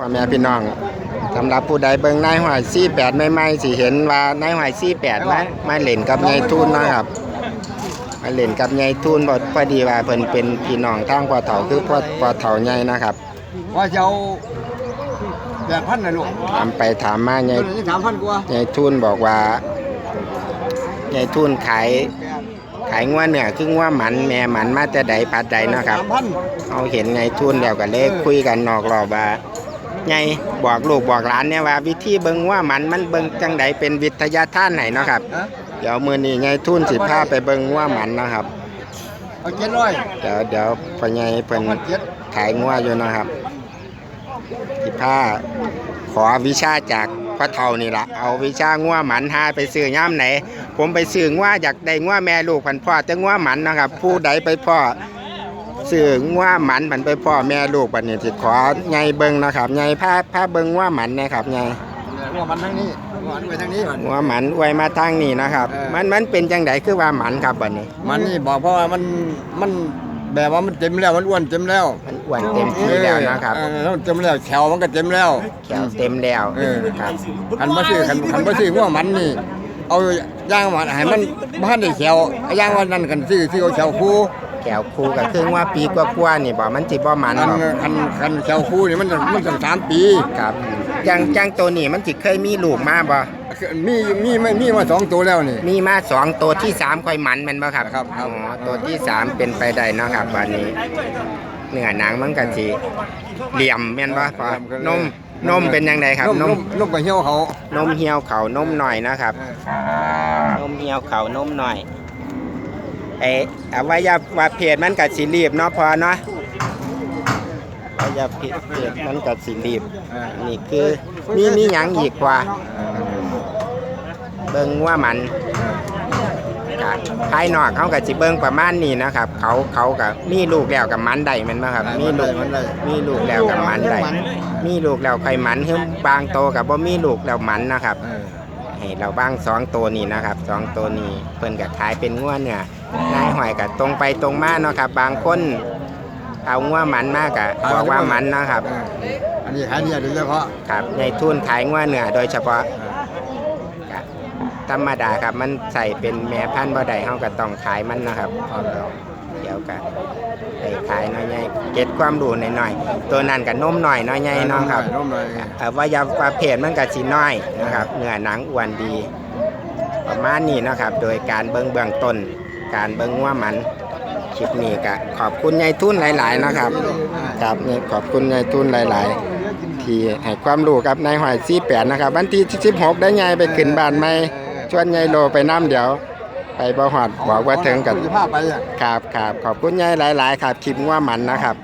พ่อแม่พี่น้องสำหรับผู้ใดเบิ่งนายหอย48ใหม่ๆสิเห็นว่านายหอย48มามาเล่นกับยายทุนนะครับมาเล่นกับยายทุนบ่พอดีว่าเพิ่นเป็นพี่น้องทางพ่อเฒ่าคือพ่อพ่อเฒ่าใหญ่นะครับว่าจะเอาแปดพันนะลูกถามไปถามมายายตัวนี้สามพันกว่ายายทุนบอกว่ายายทุนขายขายงัวเนื้อคืองัวหมันแม่หมันมาแต่ใดพัดใดเนาะครับสามพันเอาเห็นไงทุนแล้วก็เลยคุยกันนอกรอบว่า ไงบอกลูกบอกหลานเนี่ยว่า วิธีเบิ่งว่ามันมันเบิ่งจังใดเป็นวิทยาท่านไหนเนาะครับนะเดี๋ยวมื้อนี้ไงทุนสิพาไปเบิ่งว่ามันเนาะครับเอาเจ็ดร้อยเดี๋ยวเดี๋ยวพ่อใหญ่เพิ่นพันเจ็ดขายงัวอยู่เนาะครับสิพาขอวิชาจากพ่อเฒ่านี่ล่ะเอาวิชางัวหมันหาไปซื้อย่ามไหน ผมไปซื้องัวอยากได้งัวแม่ลูกพันพ่อแต่งัวหมันเนาะครับ ผู้ใดไปพ่อ ซื้องัวหมันมันไปพ่อแม่ลูกบัดนี้สิขอไงเบิ่งนะครับไงพาพาเบิ่งงัวหมันนะครับไงว่ามันทั้งนี้ว่ามันไปทั้งนี้ก่อนงัวหมันอวยมาทางนี้นะครับเออมันมันเป็นจังไดคือว่าหมันครับบัดนี้ มันนี่บอกเพราะว่ามันมันแบบว่ามันเต็มแล้วมันอ้วนเต็มแล้วมันอ้วนเต็มที่แล้วนะครับเออแล้วเต็มแล้วแถวมันก็เต็มแล้วแขวเต็มแล้วเออครับคันบ่ซื้อคันคันบ่ซื้อว่ามันนี่เอาย่างมันให้มันบ้านได้แถวเอาย่างวันนั้นกันซื้อซื้อเอาแถวคู่ แขวคู่ก็คือว่าปีกว่าๆนี่บ่มันสิบ่หมันคันหรอกคันคันแถวคู่นี่มันมันตั้งสามปีครับจังจังตัวนี้มันสิเคยมีลูกมาบ่มีมีไม่มีมาสองตัวแล้วนี่ มีมาสองตัวที่สามค่อยหมันแมันบ่ครับครับครับ อ๋อตัวที่สามเป็นไปได้เนาะครับวันนี้เนื้อหนังมันก็สิเหลี่ยมแม่นบ่พอนมนมเป็นยังไงครับนนมมนมกับเหี่ยวเขา นมเหี่ยวเขานมหน่อยนะครับ นมเหี่ยวเขานมหน่อย ไอ้อวัยวะเพศมันก็สิรีบเนาะพอเนาะอวัยวะเพศมันก็สิรีบนี่คือมีมีหยังอีกกว่า เบิ่งว่ามันก็ภายนอกเขาก็สิเบิ่งประมาณนี้นะครับ เขาเขาก็มีลูกแล้วกับมันได้แมันบ่ครับ มีลูกมันได้มีลูกแล้วกับมันได้มีลูกแล้วค่อยมันคือบางโตกับบ่มีลูกแล้วมันนะครับเออให้เราบ้างสองตัวนี้นะครับสองตัวนี้เพิ่นก็ขายเป็นงัวเนื้อ นายหอยก็ตรงไปตรงมาเนาะครับ บางคนเอางัวมันมากก็บอกว่ามันเนาะครับเอออันนี้ขายดีโดยเฉพาะครับในทุนขายงัวเนื้อโดยเฉพาะเออก็ธรรมดาครับมันใส่เป็นแม่พันธุ์บ่ได้เฮาก็ต้องขายมันนะครับเอาแล้วเดี๋ยวก็ไปขายน้อยใหญ่เก็บความรู้หน่อยๆตัวนั้นก็นมหน่อยน้อยใหญ่เนาะครับนมเลยอวัยวะเพศมันก็สิน้อยนะครับเนื้อหนังอ้วนดี ประมาณนี้นะครับ โดยการเบิ่งเบื้องต้น การเบิ้งว่ามันคลิปนี้ก็ขอบคุณยายทุนหลาย ๆ นะครับครับนี่ขอบคุณยายทุนหลาย ๆ ที่ให้ความรู้กับนายหอยซี่แปดนะครับ วันที่16ได้ยายไปขึ้นบ้านไหม่ชวนยายโลไปน้ำเดี๋ยว ไปบ่หอดบอกว่าถึงกับสิพไปอะครับครับขอบคุณยายหลาย ๆ ครับคลิปว่ามันนะครับ